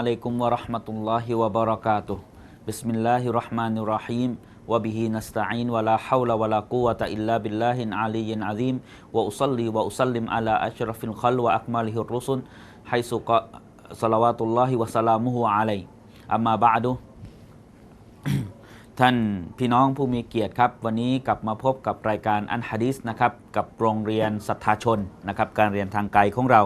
ลามุอะลัยกุมวะเราะห์มะตุลลอฮิวะบะเรา ท่านพี่น้องผู้มีเกียรติครับ วันนี้กลับมาพบกับรายการอันฮะดิษนะครับกับโรงเรียนศรัทธาชนนะครับการเรียนทางไกลของเรา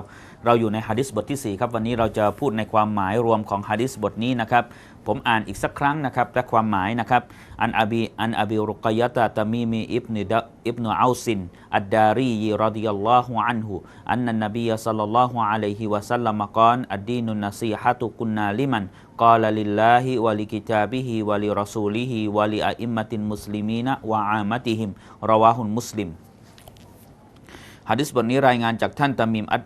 เราอยู่ในฮะดิษบทที่ 4 ครับ วันนี้เราจะพูดในความหมายรวมของฮะดิษบทนี้นะครับ ผมอ่านอีกสักครั้งนะครับและความหมายนะครับอันอบีอันอบีรุกยะตะตามีมีอิบนดอิบนอาซินอัดดารียีรดิยัลลอฮุอันฮุอันนันบีสัลลัลลอฮุอะลัยฮิวะสัลลัมกอนอัดดีนุนนซีฮะตุกุนนาลิมันกาลลิลลาฮิวะลิกิตาบิฮิวะลิรัสูลิฮิวะลิอัอิมมะตินมุสลิมีนะวะอามะติฮิมรอวาฮุนมุสลิม ฮะดิษบทนี้รายงานจากท่านตามิมอ,อ,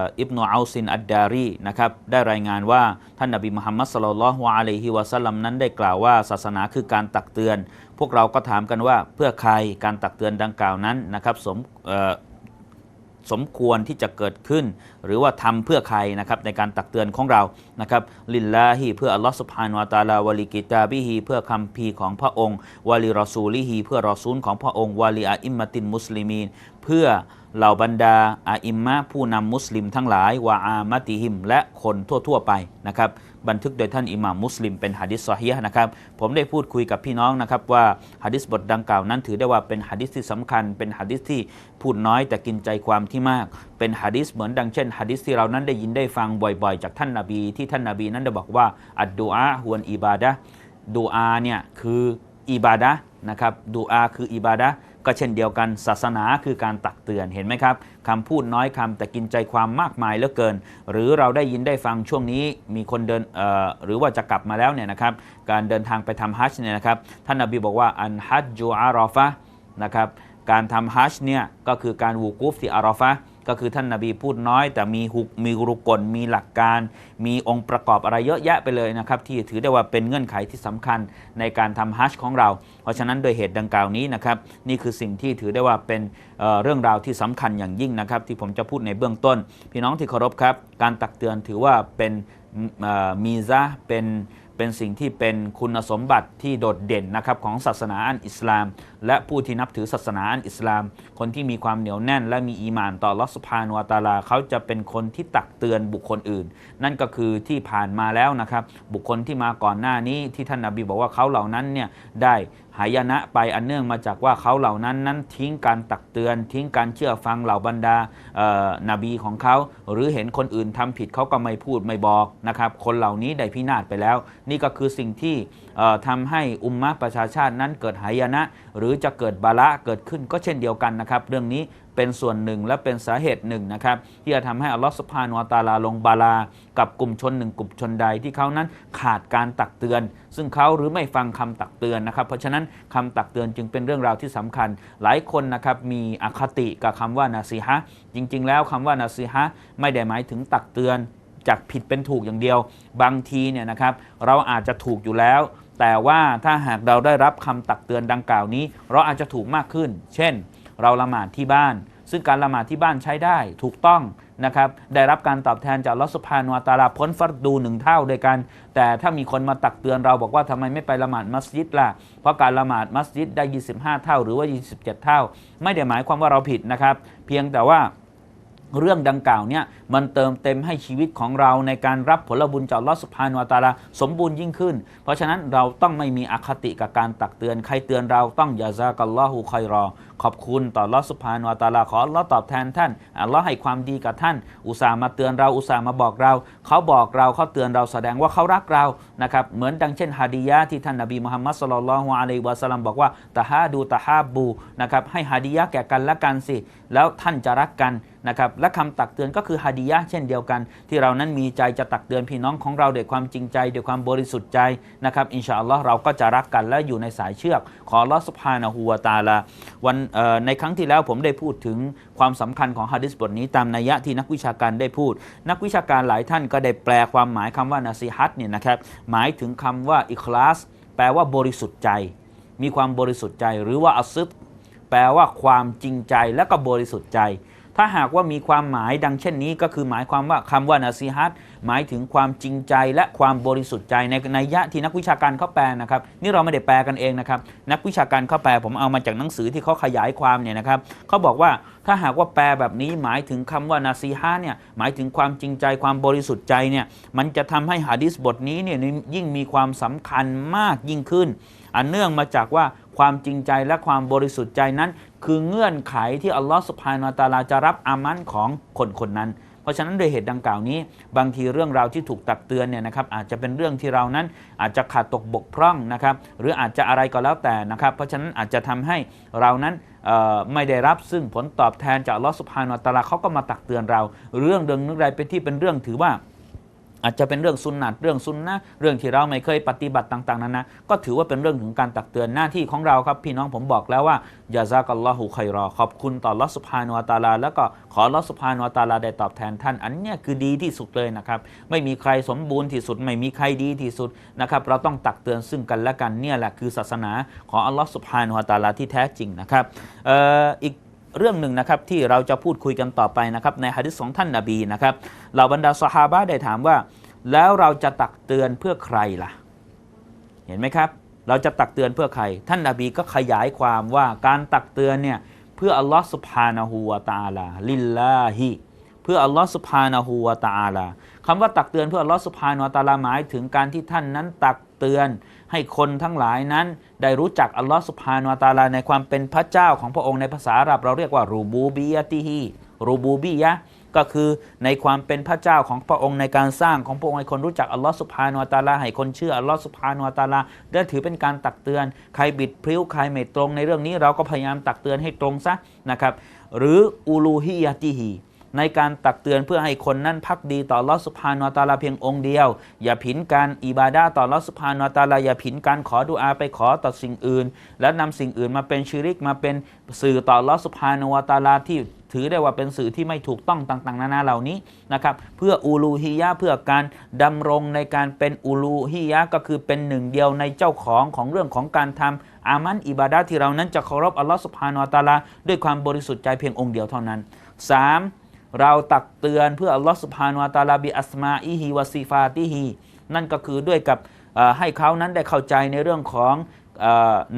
อ,อิบนาอัลซินอัดดารีนะครับได้รายงานว่าท่านนบีมุฮัมมัดสลลัลลอฮุอะลัยฮิวะสัลลัมนั้นได้กล่าวว่าศาสนาคือการตักเตือน พวกเราก็ถามกันว่าเพื่อใครการตักเตือนดังกล่าวนั้นนะครับสม สมควรที่จะเกิดขึ้น หรือว่าทำเพื่อใครนะครับในการตักเตือนของเรานะครับลิลลาฮีเพื่ออัลลอฮฺสุบฮานวะตาลาวะลิกิตาบิฮีเพื่อคำพีของพระองค์วะลิรอซูลิฮีเพื่อรอซูลของพระองค์วะลิอาอิมมตินมุสลิมีนเพื่อเหล่าบรรดาอาอิมมะผู้นำมุสลิมทั้งหลายวะอามติฮิม และคนทั่ว ๆ ไปนะครับ บันทึกโดยท่านอิหม่ามมุสลิมเป็นฮะดิษซอฮีฮ์นะครับผมได้พูดคุยกับพี่น้องนะครับว่าฮะดิษบทดังกล่าวนั้นถือได้ว่าเป็นฮะดิษที่สำคัญ เป็นฮะดิษที่พูดน้อยแต่กินใจความที่มาก เป็นฮะดิษเหมือนดังเช่นฮะดิษที่เรานั้นได้ยินได้ฟังบ่อยๆ จากท่านนาบีที่ท่านนาบีนั้นได้บอกว่าอัดดูอาฮวนอิบาดะดูอาเนี่ยคืออิบาดะนะครับดูอาคืออิบาดะ ก็เช่นเดียวกันศาสนาคือการตักเตือนเห็นไหมครับคำพูดน้อยคำแต่กินใจความมากมายเหลือเกิน หรือเราได้ยินได้ฟังช่วงนี้มีคนเดินหรือว่าจะกลับมาแล้วเนี่ยนะครับการเดินทางไปทำฮัจญ์เนี่ยนะครับท่านนบีบอกว่าอันฮัจจูอารอฟะนะครับการทำฮัจญ์เนี่ยก็คือการวูกูฟที่อารอฟะ ก็คือท่านนาบีพูดน้อย แต่มีหุกมีรุกลมีหลักการ มีองค์ประกอบอะไรเยอะแยะไปเลยนะครับ ที่ถือได้ว่าเป็นเงื่อนไขที่สำคัญในการทำฮัจญ์ของเรา เพราะฉะนั้นโดยเหตุดังกล่าวนี้นะครับ นี่คือสิ่งที่ถือได้ว่าเป็นเเรื่องราวที่สำคัญอย่างยิ่งนะครับ ที่ผมจะพูดในเบื้องต้น พี่น้องที่เคารพครับ การตักเตือนถือว่าเป็นมีซะเป็นเป็นสิ่งที่เป็นคุณสมบัติที่โดดเด่นนะครับของศาสนาอันอิสลาม และผู้ที่นับถือศาสนาอันอิสลาม คนที่มีความเหนียวแน่น และมีอีมานต่อลอสุภานวาตาลาเขาจะเป็นคนที่ตักเตือนบุคคลอื่น นั่นก็คือที่ผ่านมาแล้วนะครับ บุคคลที่มาก่อนหน้านี้ที่ท่านนาบีบอกว่าเขาเหล่านั้นเนี่ยได้หายนะไปอันเนื่องมาจากว่าเขาเหล่านั้นนั้นทิ้งการตักเตือน ทิ้งการเชื่อฟังเหล่าบรรดาเอ่อนบีของเขา หรือเห็นคนอื่นทำผิดเขาก็ไม่พูดไม่บอกนะครับคนเหล่านี้ได้พินาศไปแล้ว นี่ก็คือสิ่งที่ ทำให้อุมมะประชาชาตินั้นเกิดหายนะ หรือจะเกิดบาละเกิดขึ้นก็เช่นเดียวกันนะครับ เรื่องนี้เป็นส่วนหนึ่งและเป็นสาเหตุหนึ่งนะครับ ที่จะทำให้อัลลอฮฺสุบฮานวตาลาลงบาลา กับกลุ่มชนหนึ่งกลุ่มชนใดที่เขานั้นขาดการตักเตือน ซึ่งเขาหรือไม่ฟังคำตักเตือนนะครับ เพราะฉะนั้นคำตักเตือนจึงเป็นเรื่องราวที่สำคัญ หลายคนนะครับมีอคติกับคำว่านาซีฮะจริง ๆ แล้วคำว่านาซีฮะไม่ได้หมายถึงตักเตือนจากผิดเป็นถูกอย่างเดียว บางทีเนี่ยนะครับเราอาจจะถูกอยู่แล้ว แต่ว่าถ้าหากเราได้รับคำตักเตือนดังกล่าวนี้ เราอาจจะถูกมากขึ้น เช่น เราละหมาดที่บ้าน ซึ่งการละหมาดที่บ้านใช้ได้ถูกต้องนะครับ ได้รับการตอบแทนจากลอสุภานวตาลาพ้นฟัรดูหนึ่งเท่าด้วยกัน แต่ถ้ามีคนมาตักเตือนเราบอกว่าทำไมไม่ไปละหมาดมัสยิดล่ะ เพราะการละหมาดมัสยิดได้ 25 เท่าหรือว่า 27 เท่า ไม่ได้หมายความว่าเราผิดนะครับ เพียงแต่ว่า เรื่องดังกล่าวเนี่ยมันเติมเต็มให้ชีวิตของเราในการรับผลบุญจากลอสุภานวตาลาสมบูรณ์ยิ่งขึ้น เพราะฉะนั้นเราต้องไม่มีอคติกับการตักเตือน ใครเตือนเราต้องยาซากัลลอฮูคอยรอขอบคุณต่อลอสุภานวตาลาขอลอตอบแทนท่านอัลลอฮ์ให้ความดีกับท่าน อุตส่าห์มาเตือนเราอุตส่าห์มาบอกเรา เขาบอกเราเขาเตือนเราแสดงว่าเขารักเรานะครับเหมือนดังเช่นฮะดียะที่ท่านนบีมุฮัมมัดสุลลัลฮุอะลัยฮิวะสัลลัมบอกว่าตะฮาดูตะฮาบูนะครับให้ฮะดียะแก่กันและกันสิ แล้วท่านจะรักกันนะครับและคำตักเตือนก็คือฮะดียะเช่นเดียวกัน ที่เรานั้นมีใจจะตักเตือนพี่น้องของเราด้วยความจริงใจด้วยความบริสุทธิ์ใจนะครับอินชาอัลลอฮ์เราก็จะรักกันและอยู่ในสายเชือก ขอลอสุบฮานะฮูวตาลาวันในครั้งที่แล้วผมได้พูดถึงความสำคัญของฮะดิษบทนี้ตามนัยยะที่นักวิชาการได้พูด นักวิชาการหลายท่านก็ได้แปลความหมายคำว่านาซีฮัตเนี่ยนะครับหมายถึงคำว่าอิคลาส แปลว่าบริสุทธิ์ใจ มีความบริสุทธิ์ใจ หรือว่าอัซึดแปลว่าความจริงใจและก็บริสุทธิ์ใจ ถ้าหากว่ามีความหมายดังเช่นนี้ก็คือหมายความว่าคำว่านาซีฮัตหมายถึงความจริงใจและความบริสุทธิ์ใจในในยะที่นักวิชาการเขาแปลนะครับ นี่เราไม่ได้แปลกันเองนะครับ นักวิชาการเขาแปลผมเอามาจากหนังสือที่เขาขยายความเนี่ยนะครับเขาบอกว่าถ้าหากว่าแปลแบบนี้หมายถึงคำว่านาซีฮะห์เนี่ยหมายถึงความจริงใจความบริสุทธิ์ใจเนี่ยมันจะทำให้หะดีษบทนี้เนี่ยยิ่งมีความสำคัญมากยิ่งขึ้นอันเนื่องมาจากว่า ความจริงใจและความบริสุทธิ์ใจนั้น คือเงื่อนไขที่อัลลอฮฺสุบฮานาอัลตะอาลาจะรับอามันของคนคนนั้น เพราะฉะนั้นโดยเหตุดังกล่าวนี้ บางทีเรื่องราวที่ถูกตักเตือนเนี่ยนะครับอาจจะเป็นเรื่องที่เรานั้นอาจจะขาดตกบกพร่องนะครับหรืออาจจะอะไรก็แล้วแต่นะครับ เพราะฉะนั้นอาจจะทำให้เรานั้นไม่ได้รับซึ่งผลตอบแทนจากอัลลอฮฺสุบฮานาอัลตะอาลาเขาก็มาตักเตือนเรา เรื่องเรื่องนึกใดเป็นที่เป็นเรื่องถือว่า อาจจะเป็นเรื่องซุนนัตเรื่องซุนนะเรื่องที่เราไม่เคยปฏิบัติต่างๆนั้นนะก็ถือว่าเป็นเรื่องถึงการตักเตือนหน้าที่ของเราครับ พี่น้องผมบอกแล้วว่ายาซากัลลอฮุคัยรอ ขอบคุณต่อลอสุภานุวาตาลา แล้วก็ขอลอสุภานุวาตาลาได้ตอบแทนท่าน อันเนี้ยคือดีที่สุดเลยนะครับ ไม่มีใครสมบูรณ์ที่สุด ไม่มีใครดีที่สุดนะครับ เราต้องตักเตือนซึ่งกันและกันเนี่ยแหละคือศาสนาของอัลลอฮฺสุภานุวาตาลาที่แท้จริงนะครับอออีก เรื่องหนึ่งนะครับที่เราจะพูดคุยกันต่อไปนะครับในฮะดิษของท่านนาบีนะครับเหล่าบรรดาสหาบะได้ถามว่า แล้วเราจะตักเตือนเพื่อใครล่ะ เห็นไหมครับ เราจะตักเตือนเพื่อใคร ท่านนาบีก็ขยายความว่าการตักเตือนเนี่ยเพื่ออัลลอฮ์สุบฮานะฮูวตาลาลิลลาฮิเพื่ออัลลอฮ์สุบฮานะฮูวตาลาคำว่าตักเตือนเพื่ออัลลอฮ์สุบฮานะฮูวตาลาหมายถึงการที่ท่านนั้นตักเตือน ให้คนทั้งหลายนั้น ได้รู้จักอัลลอฮ์สุบฮานวตาลาในความเป็นพระเจ้าของพระองค์ในภาษาอาหรับเราเรียกว่ารูบูบียะติฮีรูบูบียะก็คือในความเป็นพระเจ้าของพระองค์ในการสร้างของพระองค์ให้คนรู้จักอัลลอฮ์สุบฮานวตาลาให้คนเชื่ออัลลอฮ์สุบฮานวตาลาได้ถือเป็นการตักเตือน ใครบิดพริ้วใครไม่ตรงในเรื่องนี้เราก็พยายามตักเตือนให้ตรงซะนะครับ หรืออูลูฮิยะติฮี ในการตักเตือนเพื่อให้คนนั้นพักดีต่อลอสุบฮานุวะตาลาเพียงองค์เดียว อย่าผินการอิบาดาต่อลอสุบฮานุวะตาลาอย่าผินการขอดุอาไปขอต่อสิ่งอื่น และนำสิ่งอื่นมาเป็นชิริกมาเป็นสื่อต่อลอสุบฮานวตาลาที่ถือได้ว่าเป็นสื่อที่ไม่ถูกต้องต่างๆ นานาเหล่านี้นะครับเพื่ออูลูฮิยะเพื่อการดำรงในการเป็นอูลูฮิยะก็คือเป็นหนึ่งเดียวในเจ้าของของเรื่องของการทำอามันอิบาดะห์ที่เรานั้นจะเคารพอัลลอฮ์สุบฮานาอัตาลาด้วยความบริสุทธิ์ใจเพียงองค์เดียวเท่านั้น 3. เราตักเตือนเพื่ออัลลอฮ์สุบฮานาอัตาลาบิอัสมาอิฮิวะซีฟาติฮินั่นก็คือด้วยกับให้เขานั้นได้เข้าใจในเรื่องของอ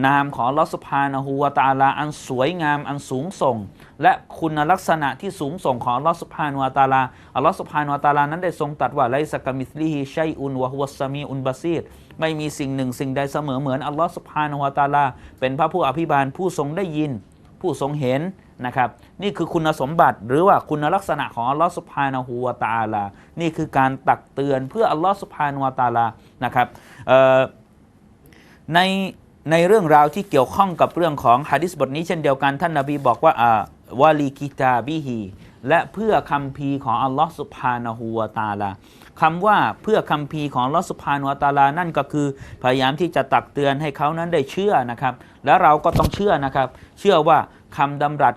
นามของอัลลอฮ์สุบฮานะฮูวตาลาอันสวยงามอันสูงส่ง และคุณลักษณะที่สูงส่งของอัลลอฮ์สุบฮานะวตาลาอัลลอฮ์สุบฮานะวตาลานั้นได้ทรงตรัสว่าไลซะกะมิสลิฮิชัยอุนวะฮุวสมีอุนบาซีรไม่มีสิ่งหนึ่งสิ่งใดเสมอเหมือนอัลลอฮ์สุบฮานะวตาลาเป็นพระผู้อภิบาลผู้ทรงได้ยิน ผู้ทรงเห็น นะครับนี่คือคุณสมบัติหรือว่าคุณลักษณะของอัลลอฮ์สุบฮานะฮูวตาลา นี่คือการตักเตือนเพื่ออัลลอฮ์สุบฮานะฮูวตาลานะครับในในเรื่องราวที่เกี่ยวข้องกับเรื่องของฮะดิษบทนี้เช่นเดียวกันท่านนาบีบอกว่าอ่าวาลีกิตาบิฮีและเพื่อคัมภีของอัลลอฮ์สุบฮานะฮูวตาลาคำว่าเพื่อคัมภีของอัลลอฮ์สุบฮานะฮูวตาลานั่นก็คือ พยายามที่จะตักเตือนให้เขานั้นได้เชื่อนะครับ แล้วเราก็ต้องเชื่อนะครับ เชื่อว่า คำดำรัส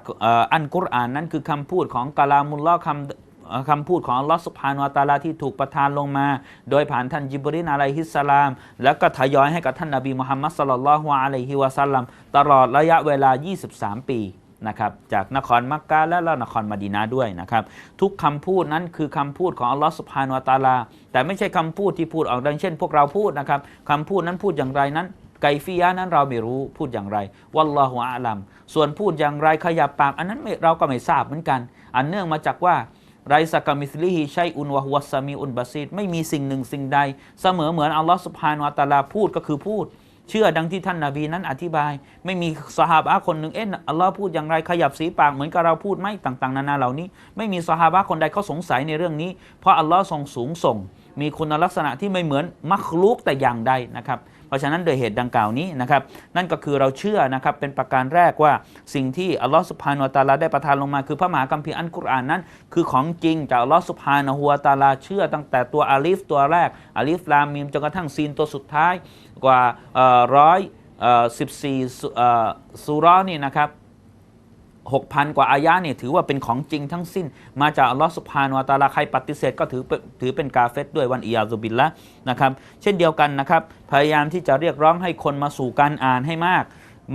อันกุรอานนั้นคือคำพูดของกาลามุลลอคำคำพูดของอัลลอฮ์สุบฮานวตาลาที่ถูกประทานลงมา โดยผ่านท่านจิบรินอะลัยฮิสสลาม แล้วก็ทยอยให้กับท่านนบีมุฮัมมัดสลลัลลอฮุอะลัยฮิวะสัลลัมตลอดระยะเวลา 23 ปีนะครับจากนครมักกะและล้วนครมดีนาด้วยนะครับ ทุกคำพูดนั้นคือคำพูดของอัลลอฮ์สุบฮานวตาลา แต่ไม่ใช่คำพูดที่พูดออกดังเช่น พวกเราพูดนะครับคำพูดนั้นพูดอย่างไรนั้น ไกฟียะนั้นเราไม่รู้พูดอย่างไรวัลลอฮุอาลัมส่วนพูดอย่างไรขยับปาก อันนั้นเราก็ไม่ทราบเหมือนกัน อันเนื่องมาจากว่าไรสักมิสลิฮิชัยอุนวะฮุวสามีอุนบาซีดไม่มีสิ่งหนึ่งสิ่งใด เสมอเหมือนอัลลอฮ์สุบฮานวะตาลาพูดก็คือพูด เชื่อดังที่ท่านนาบีนั้นอธิบาย ไม่มีสหาบะคนหนึ่งเอ๊ะอัลลอฮ์พูดอย่างไรขยับสีปากเหมือนกับเราพูดไหมต่างๆ นานาเหล่านี้ ไม่มีสหาบะคนใดเขาสงสัยในเรื่องนี้ เพราะอัลลอฮ์ทรงสูงส่ง มีคุณลักษณะที่ไม่เหมือนมักลุกแต่อย่างใดนะครับ เพราะฉะนั้นโดยเหตุดังกล่าวนี้นะครับนั่นก็คือเราเชื่อนะครับเป็นประการแรกว่าสิ่งที่อัลลอฮฺสุบฮานุตาลาได้ประทานลงมาคือพระมหากัมภีร์อันกุรอานนั้น คือของจริงจากอัลลอฮฺสุบฮานะฮูวตาลาเชื่อตั้งแต่ตัวอาลิฟตัวแรกอาลิฟลามีมจนกระทั่งซีนตัวสุดท้ายกว่าร้อยสิบสี่สุราะห์นี่นะครับ หกพันกว่าอายะเนี่ยถือว่าเป็นของจริงทั้งสิ้น มาจากอัลลอฮฺสุภานวตาลาใครปฏิเสธก็ถือถือเป็นกาเฟตด้วยวันอียาซุบิลละนะครับเช่นเดียวกันนะครับพยายามที่จะเรียกร้องให้คนมาสู่การอ่านให้มาก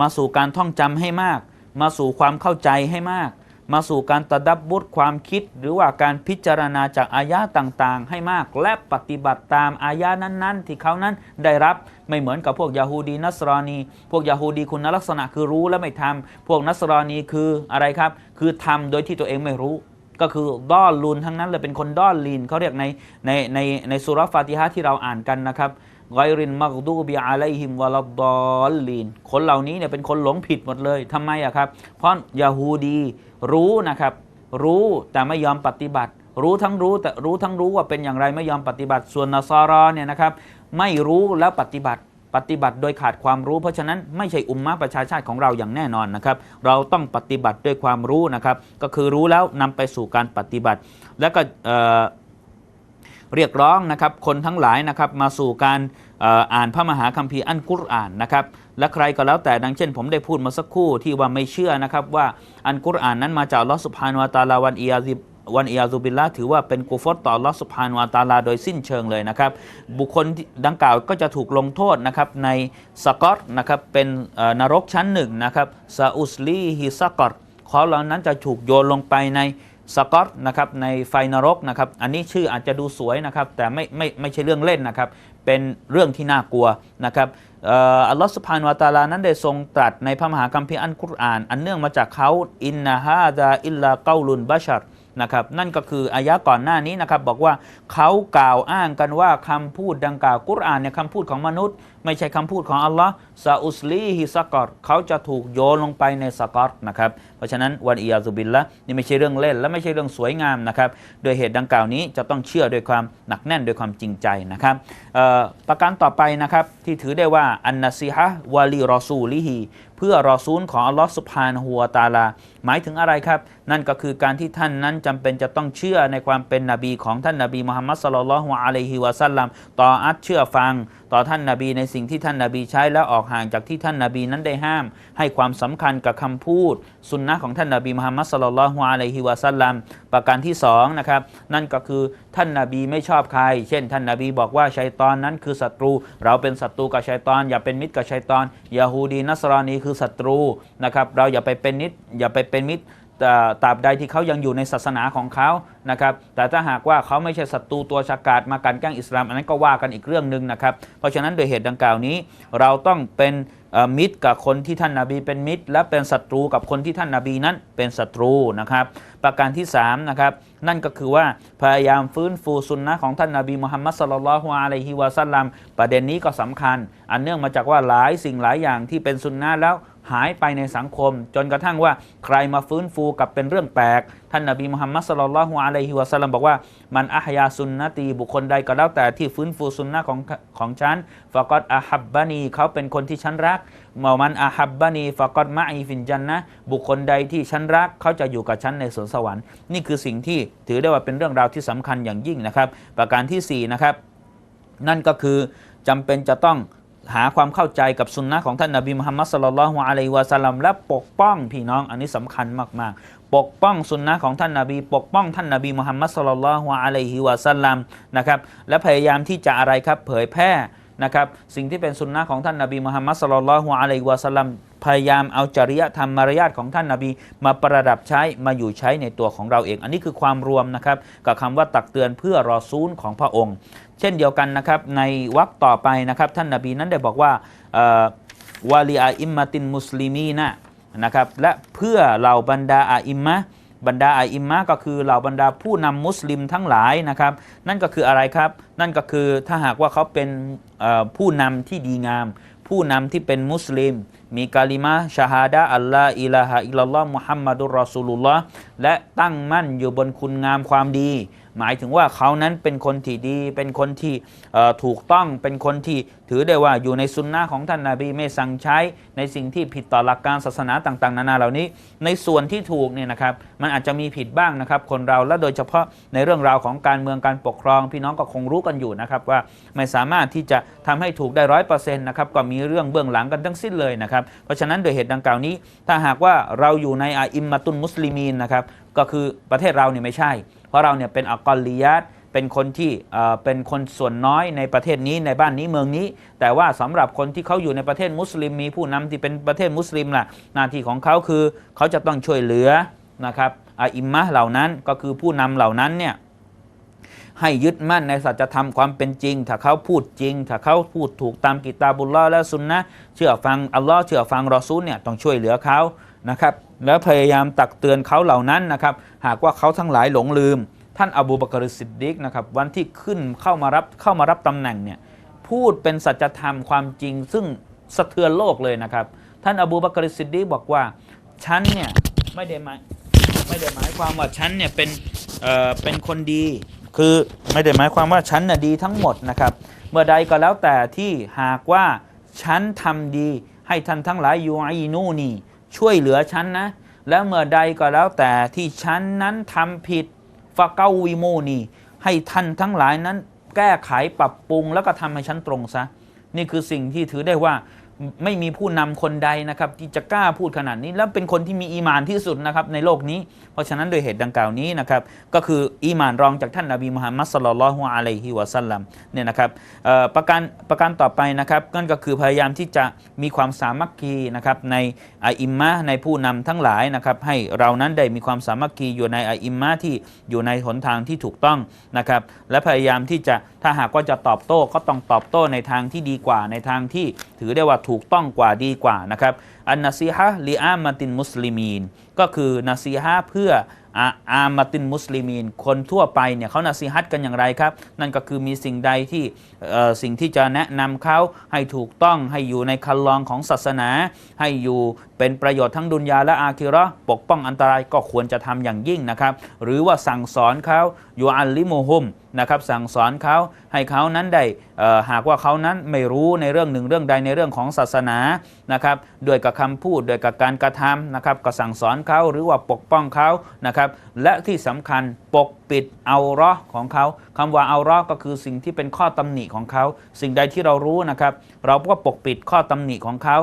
มาสู่การท่องจำให้มาก มาสู่ความเข้าใจให้มาก มาสู่การตะดับบุตรความคิด หรือว่าการพิจารณาจากอายะต่างๆ ให้มากและปฏิบัติตามอายะนั้นๆ ที่เขานั้นได้รับไม่เหมือนกับพวกยาฮูดีนัสรอนี พวกยาฮูดีคุณลักษณะคือรู้และไม่ทำพวกนัสรอนีคืออะไรครับ คือทำโดยที่ตัวเองไม่รู้ ก็คือด้อนลุนทั้งนั้นเลยเป็นคนด้อนลีนเขาเรียกในในในในสุรฟาติฮะที่เราอ่านกันนะครับ ไกรินมักดูบิอาไลฮิมวะลดอลลีนคนเหล่านี้เนี่ยเป็นคนหลงผิดหมดเลยทำไมอะครับ เพราะยาฮูดีรู้นะครับ รู้แต่ไม่ยอมปฏิบัติ รู้ทั้งรู้แต่รู้ทั้งรู้ว่าเป็นอย่างไรไม่ยอมปฏิบัติ ส่วนนสรอเนี่ยนะครับ ไม่รู้แล้วปฏิบัติปฏิบัติโดยขาดความรู้ เพราะฉะนั้นไม่ใช่อุมมะประชาชาติของเราอย่างแน่นอนนะครับ เราต้องปฏิบัติด้วยความรู้นะครับ ก็คือรู้แล้วนำไปสู่การปฏิบัติ แล้วก็เรียกร้องนะครับคนทั้งหลายนะครับมาสู่การ อ่านพระมหาคัมภีร์อันกุรอานนะครับและใครก็แล้วแต่ดังเช่น ผมได้พูดมาสักครู่ที่ว่าไม่เชื่อนะครับว่าอันกุรอานนั้นมาจากลอสุบฮานวะตาลาวันอียาซิวันอียาซุบิลละถือว่าเป็นกุฟรต่อลอสุบฮานวะตาลาโดยสิ้นเชิงเลยนะครับ บุคคลดังกล่าวก็จะถูกลงโทษนะครับในสกอตนะครับเป็นนรกชั้นหนึ่งนะครับซาอุสลีฮิสกอตเขาเหล่านั้นจะถูกโยนลงไปใน สกอตนะครับในไฟนรกนะครับอันนี้ชื่ออาจจะดูสวยนะครับแต่ไม่ไม่ไม่ใช่เรื่องเล่นนะครับเป็นเรื่องที่น่ากลัวนะครับอัลลอฮฺสุบฮานวาตาลานั้นได้ทรงตรัสในพระมหาคัมภีร์อันกุรอาน อันเนื่องมาจากเขาอินนาฮาดาอิลลาเกาลุนบัชัร นะครับนั่นก็คืออายะก่อนหน้านี้นะครับบอกว่าเขากล่าวอ้างกันว่าคำพูดดังกล่าวกุรอานเนี่ยคำพูดของมนุษย์ ไม่ใช่คำพูดของอัลลอฮ์ซาอุสลีฮิสกอตเขาจะถูกโยนลงไปในสกอตนะครับเพราะฉะนั้นวันอียาซุบิลละนี่ไม่ใช่เรื่องเล่นและไม่ใช่เรื่องสวยงามนะครับโดยเหตุดังกล่าวนี้จะต้องเชื่อด้วยความหนักแน่นด้วยความจริงใจนะครับประการต่อไปนะครับที่ถือได้ว่าอันนัซีฮะวาลีรอซูลิฮีเพื่อรอซูลของอัลลอฮ์สุบฮานะฮูวตาลา หมายถึงอะไรครับ นั่นก็คือการที่ท่านนั้นจำเป็นจะต้องเชื่อในความเป็นนบีของท่านนบีมุฮัมมัดสลลัลฮุอะลัยฮิวะสัลลัมต่ออัดเชื่อฟัง ต่อท่านนบีในสิ่งที่ท่านนบีใช้แล้วออกห่างจากที่ท่านนบีนั้นได้ห้าม ให้ความสำคัญกับคำพูด สุนนะของท่านนบีมุฮัมมัดสลลัลฮุอะลัยฮิวะสัลลัม ประการที่สองนะครับนั่นก็คือท่านนบีไม่ชอบใคร เช่น ท่านนบีบอกว่าชัยตอนนั้นคือศัตรู เราเป็นศัตรูกับชัยตอน อย่าเป็นมิตรกับชัยตอนยาฮูดีนัสรานีคือศัตรูนะครับเราอย่าไปเป็นนิดอย่าไปเป็นมิตรแต่ตราบใดที่เขายังอยู่ในศาสนาของเขานะครับแต่ถ้าหากว่าเขาไม่ใช่ศัตรูตัวฉกาจมากันแกล้งอิสลาม อันนั้นก็ว่ากันอีกเรื่องหนึ่งนะครับเพราะฉะนั้นโดยเหตุดังกล่าวนี้ เราต้องเป็น มิตรกับคนที่ท่านนาบีเป็นมิตร และเป็นศัตรูกับคนที่ท่านนาบีนั้นเป็นศัตรูนะครับ ประการที่3นะครับนั่นก็คือว่าพยายามฟื้นฟูสุนนะของท่านนาบีมุฮัมมัดสลลัลลอฮุอะลัยฮิวะสัลลัมประเด็นนี้ก็สำคัญ อันเนื่องมาจากว่าหลายสิ่งหลายอย่างที่เป็นสุนนะแล้ว หายไปในสังคม จนกระทั่งว่าใครมาฟื้นฟูกับเป็นเรื่องแปลก ท่านนบีมุฮัมมัดสลลัลฮุอะลัยฮิวะสัลลัมบอกว่ามันอัฮยาซุนนะตีบุคคลใดก็แล้วแต่ที่ฟื้นฟูสุนนะของของฉันฟะกอดอาฮับบานีเขาเป็นคนที่ฉันรักเมื่อมันอาฮับบานีฟะกอดมะอีฟินจันนะบุคคลใดที่ฉันรักเขาจะอยู่กับฉันในสวนสวรรค์นี่คือสิ่งที่ถือได้ว่าเป็นเรื่องราวที่สำคัญอย่างยิ่งนะครับ ประการที่สี่นะครับนั่นก็คือจำเป็นจะต้อง หาความเข้าใจกับสุนนะของท่านนบีมุฮัมมัดสลลัลลอฮุอะลัยฮิวะสัลลัมและปกป้องพี่น้องอันนี้สำคัญมากๆ ปกป้องสุนนะของท่านนบี ปกป้องท่านนบีมุฮัมมัดสลลัลลอฮุอะลัยฮิวะสัลลัมนะครับและพยายามที่จะอะไรครับเผยแพร่ นะครับสิ่งที่เป็นสุนนะของท่านนบีมุฮัมมัดสลลัลฮุอะลัยฮิวะสัลลัมพยายามเอาจริยธรรมมารยาทของท่านนบี มาประดับใช้มาอยู่ใช้ในตัวของเราเอง อันนี้คือความรวมนะครับกับคำว่าตักเตือนเพื่อรอซูลของพระองค์ เช่นเดียวกันนะครับในวรรคต่อไปนะครับท่านนาบีนั้นได้บอกว่าวาลีอาอิมมาตินมุสลิมีนะนะครับและเพื่อเหล่าบรรดาอาอิมมะ บรรดาอาอิมมะก็คือเหล่าบรรดาผู้นำมุสลิมทั้งหลายนะครับ นั่นก็คืออะไรครับ นั่นก็คือถ้าหากว่าเขาเป็นผู้นำที่ดีงาม ผู้นำที่เป็นมุสลิม มีกาลิมาชาฮาดะอัลลอฮ์อิลาฮะอิลลัลลอฮ์มุฮัมมัดุลรอสูลุลลอฮ์และตั้งมั่นอยู่บนคุณงามความดี หมายถึงว่าเขานั้นเป็นคนที่ดี เป็นคนที่ถูกต้องเป็นคนที่ถือได้ว่าอยู่ในสุนนะของท่านนาบีไม่สั่งใช้ในสิ่งที่ผิดต่อหลักการศาสนาต่าง ๆ นานาเหล่านี้ ในส่วนที่ถูกเนี่ยนะครับมันอาจจะมีผิดบ้างนะครับ คนเราและโดยเฉพาะในเรื่องราวของการเมืองการปกครอง พี่น้องก็คงรู้กันอยู่นะครับว่าไม่สามารถที่จะทำให้ถูกได้ร้อยเปอร์เซ็นต์นะครับก็มีเรื่องเบื้องหลังกันทั้งสิ้นเลยนะครับเพราะฉะนั้นโดยเหตุดังกล่าวนี้ ถ้าหากว่าเราอยู่ในอาอิมมาตุนมุสลิมีนนะครับก็คือประเทศเราเนี่ยไม่ใช่ ราะเราเนี่ยเป็นอักอลียัตเป็นคนที่เป็นคนส่วนน้อยในประเทศนี้ในบ้านนี้เมืองนี้ แต่ว่าสำหรับคนที่เขาอยู่ในประเทศมุสลิม มีผู้นำที่เป็นประเทศมุสลิมล่ะหน้าที่ของเขาคือเขาจะต้องช่วยเหลือนะครับอิมมะเหล่านั้นก็คือผู้นำเหล่านั้นเนี่ยให้ยึดมั่นในสัจธรรมความเป็นจริง ถ้าเขาพูดจริง ถ้าเขาพูดถูกตามกิตาบุลลอและสุนนะเชื่อฟังอัลลอฮ์เชื่อฟังรอซูลเนี่ยต้องช่วยเหลือเขานะครับแล้วพยายามตักเตือนเขาเหล่านั้นนะครับหากว่าเขาทั้งหลายหลงลืม ท่านอบูบักรสิดดิกนะครับวันที่ขึ้นเข้ามารับเข้ามารับตำแหน่งเนี่ยพูดเป็นสัจธรรมความจริง ซึ่งสะเทือนโลกเลยนะครับ ท่านอบูบักรสิดดิกบอกว่าฉันเนี่ยไม่ได้หมายไม่ได้หมายความว่าฉันเนี่ยเป็นเอ่อเป็นคนดี คือไม่ได้หมายความว่าฉันน่ะดีทั้งหมดนะครับ เมื่อใดก็แล้วแต่ที่หากว่าฉันทำดีให้ท่านทั้งหลายยูอีนูนี ช่วยเหลือฉันนะ แล้วเมื่อใดก็แล้วแต่ที่ฉันนั้นทำผิดฟาเกาวิโมนีให้ท่านทั้งหลายนั้น แก้ไขปรับปรุงแล้วก็ทำให้ฉันตรงซะ นี่คือสิ่งที่ถือได้ว่าไม่มีผู้นำคนใดนะครับ ที่จะกล้าพูดขนาดนี้ แล้วเป็นคนที่มีอีมานที่สุดนะครับในโลกนี้ เพราะฉะนั้นโดยเหตุดังกล่าวนี้นะครับ ก็คืออีมานรองจากท่านนบีมุฮัมมัดสลลัลลอฮุอะลัยฮิวะสัลลัมเนี่ยนะครับประการประการต่อไปนะครับนั่นก็คือพยายามที่จะมีความสามัคคีนะครับใน อาอิมมะในผู้นำทั้งหลายนะครับให้เรานั้นได้มีความสามัคคีอยู่ในอาอิมมะที่อยู่ในหนทางที่ถูกต้องนะครับและพยายามที่จะถ้าหากว่าจะตอบโต้ก็ต้องตอบโต้ในทางที่ดีกว่า ในทางที่ถือได้ว่าถูกต้องกว่าดีกว่านะครับอันนาซีฮะลีอามาตินมุสลิมีนก็คือนาซีฮะเพื่อ อามาตินมุสลิมีน คนทั่วไปเนี่ยเขานาซีฮัตกันอย่างไรครับ นั่นก็คือมีสิ่งใดที่สิ่งที่จะแนะนำเขาให้ถูกต้องให้อยู่ในคันลองของศาสนา ให้อยู่เป็นประโยชน์ทั้งดุนยาและอาคิระปกป้องอันตรายก็ควรจะทำอย่างยิ่งนะครับ หรือว่าสั่งสอนเขาอยู่อัลลิโมฮุม นะครับสั่งสอนเขาให้เขานั้นได้หากว่าเขานั้นไม่รู้ในเรื่องหนึ่งเรื่องใดในเรื่องของศาสนานะครับด้วยกับคำพูดด้วยกับการกระทำนะครับก็สั่งสอนเขาหรือว่าปกป้องเขานะครับและที่สำคัญปกปิดเอาร์ของเขาคำว่าเอาร์ก็คือสิ่งที่เป็นข้อตำหนิของเขา สิ่งใดที่เรารู้นะครับ เราก็ปกปิดข้อตำหนิของเขา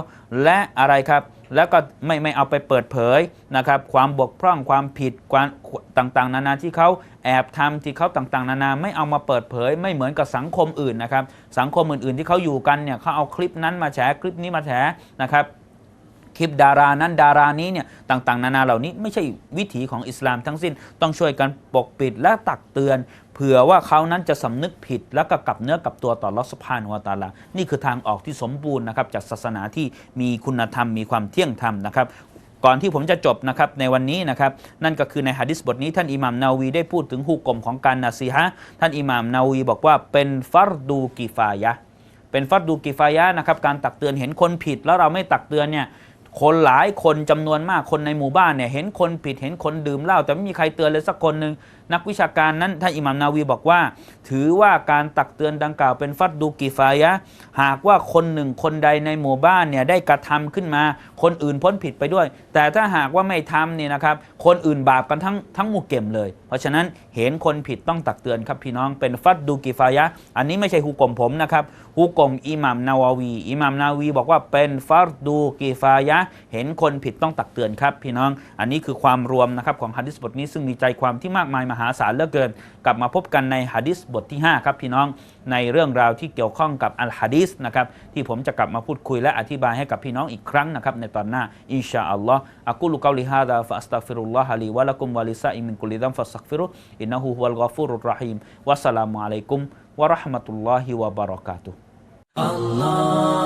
และอะไรครับ แล้วก็ไม่ไม่เอาไปเปิดเผยนะครับ ความบกพร่องความผิดความต่างๆ นานาที่เขาแอบทำที่เขาต่างๆ นานาไม่เอามาเปิดเผย ไม่เหมือนกับสังคมอื่นนะครับ สังคมอื่นๆ ที่เขาอยู่กันเนี่ยเขาเอาคลิปนั้นมาแฉคลิปนี้มาแฉนะครับ คลิปดารานั้นดารานี้เนี่ยต่างๆ นานาเหล่านี้ไม่ใช่วิถีของอิสลามทั้งสิ้นต้องช่วยกันปกปิดและตักเตือน เผื่อว่าเขานั้นจะสำนึกผิดแล้วก็กลับเนื้อกลับตัวต่อลอสพานวตาลา นี่คือทางออกที่สมบูรณ์นะครับจากศาสนาที่มีคุณธรรมมีความเที่ยงธรรมนะครับก่อนที่ผมจะจบนะครับในวันนี้นะครับนั่นก็คือในฮะดิษบทนี้ท่านอิหม่ามนาวีได้พูดถึงฮุกกลมของการนาซีฮะท่านอิหม่ามนาวีบอกว่าเป็นฟัรดูกิฟายะเป็นฟัดดูกิฟายะนะครับการตักเตือนเห็นคนผิดแล้วเราไม่ตักเตือนเนี่ย คนหลายคนจำนวนมากคนในหมู่บ้านเนี่ยเห็นคนผิดเห็นคนดื่มเหล้าแต่ไม่มีใครเตือนเลยสักคนหนึ่งนักวิชาการนั้นท่านอิหม่ามนาวีบอกว่า ถือว่าการตักเตือนดังกล่าวเป็นฟัดดูกิฟายะห์หากว่าคนหนึ่งคนใดในหมู่บ้านเนี่ยได้กระทำขึ้นมา คนอื่นพ้นผิดไปด้วย แต่ถ้าหากว่าไม่ทำเนี่ยนะครับ คนอื่นบาปกันทั้งทั้งหมู่เก็มเลย เพราะฉะนั้นเห็นคนผิดต้องตักเตือนครับพี่น้องเป็นฟัดดูกิฟายะ อันนี้ไม่ใช่ฮุกกลมผมนะครับฮุกกลมอิหม่ามนาววีอิหม่ามนาวีบอกว่าเป็นฟัดดูกิฟายะ เห็นคนผิดต้องตักเตือนครับพี่น้อง อันนี้คือความรวมนะครับของฮะดิษบทนี้ซึ่งมีใจความที่มากมายมหาศาลเหลือเกิน กลับมาพบกันในฮะดิษบทที่5ครับพี่น้องในเรื่องราวที่เกี่ยวข้องกับอัลฮะดิษนะครับที่ผมจะกลับมาพูดคุยและอธิบายให้กับพี่น้องอีกครั้งนะครับในตอนหน้าอินชาอัลลอฮ์อักุลุกาลิฮาดาฟะอัสตัฟิรุลลอฮะลีวะลักุมวะลิซาอิมินกุลิดัมฟัสตักฟิรุอินนะฮูวัลกอฟูรุรราฮีมวัสสลามุอะลัยกุมวะราะห์มะตุลลอฮิวะบะเราะกาตุฮ์ Allah